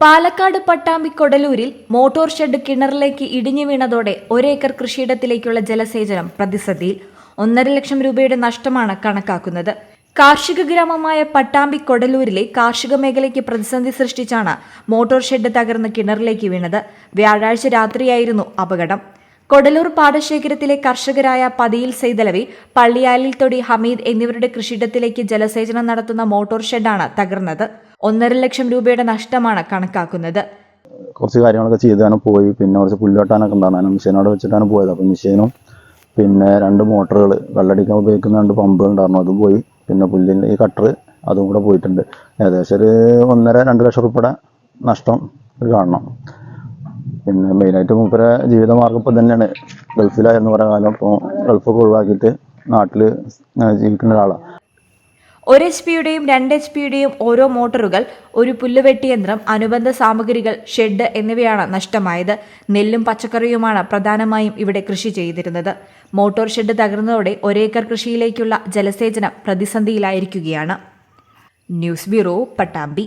പാലക്കാട് പട്ടാമ്പി കൊടലൂരിൽ motor shed കിണറിലേക്ക് ഇടിഞ്ഞു വീണതോടെ ഒരേക്കർ കൃഷിയിടത്തിലേക്കുള്ള ജലസേചനം പ്രതിസന്ധിയിൽ ഒന്നര ലക്ഷം രൂപയുടെ നഷ്ടമാണ് കണക്കാക്കുന്നത്. കാർഷിക ഗ്രാമമായ പട്ടാമ്പി കൊടലൂരിലെ കാർഷിക മേഖലയ്ക്ക് പ്രതിസന്ധി സൃഷ്ടിച്ചാണ് മോട്ടോർ ഷെഡ് തകർന്ന് കിണറിലേക്ക് വീണത്. വ്യാഴാഴ്ച രാത്രിയായിരുന്നു അപകടം. കൊടലൂർ പാടശേഖരത്തിലെ കർഷകരായ പതിയിൽ സെയ്തലവി പള്ളിയാലിൽ തൊടി ഹമീദ് എന്നിവരുടെ കൃഷിയിടത്തിലേക്ക് ജലസേചനം നടത്തുന്ന മോട്ടോർ ഷെഡാണ് തകർന്നത്. ഒന്നര ലക്ഷം രൂപയുടെ നഷ്ടമാണ് കണക്കാക്കുന്നത്. കുറച്ച് കാര്യങ്ങളൊക്കെ ചെയ്താണ് പോയി. പിന്നെ കുറച്ച് പുല്ലോട്ടാനൊക്കെ ഉണ്ടാകാനും മിഷീനോട് വെച്ചിട്ടാണ് പോയത്. അപ്പോൾ മെഷീനും പിന്നെ രണ്ട് മോട്ടറുകൾ വെള്ളടിക്കാൻ ഉപയോഗിക്കുന്ന രണ്ട് പമ്പുകൾ ഉണ്ടായിരുന്നു. അതും പോയി. പിന്നെ പുല്ലിന്റെ ഈ കട്ടർ അതും കൂടെ പോയിട്ടുണ്ട്. ഏകദേശം ഒരു ഒന്നര രണ്ട് ലക്ഷം റുപ്യയുടെ നഷ്ടം കാണണം. പിന്നെ മെയിനായിട്ട് മൂപ്പരെ ജീവിതമാർഗം ഇപ്പം തന്നെയാണ് ഗൾഫിലായിരുന്നു കുറേ കാലം. ഇപ്പോൾ ഗൾഫൊക്കെ ഒഴിവാക്കിയിട്ട് നാട്ടിൽ ജീവിക്കുന്ന ഒരാളാണ് ഒരു എച്ച് പിയുടെയും രണ്ട് എച്ച് പിയുടെയും ഓരോ മോട്ടോറുകൾ ഒരു പുല്ലുവെട്ടി യന്ത്രം അനുബന്ധ സാമഗ്രികൾ ഷെഡ് എന്നിവയാണ് നഷ്ടമായത്. നെല്ലും പച്ചക്കറിയുമാണ് പ്രധാനമായും ഇവിടെ കൃഷി ചെയ്തിരുന്നത്. മോട്ടോർ ഷെഡ് തകർന്നതോടെ ഒരേക്കർ കൃഷിയിലേക്കുള്ള ജലസേചനം പ്രതിസന്ധിയിലായിരിക്കുകയാണ്. News bureau Pattambi.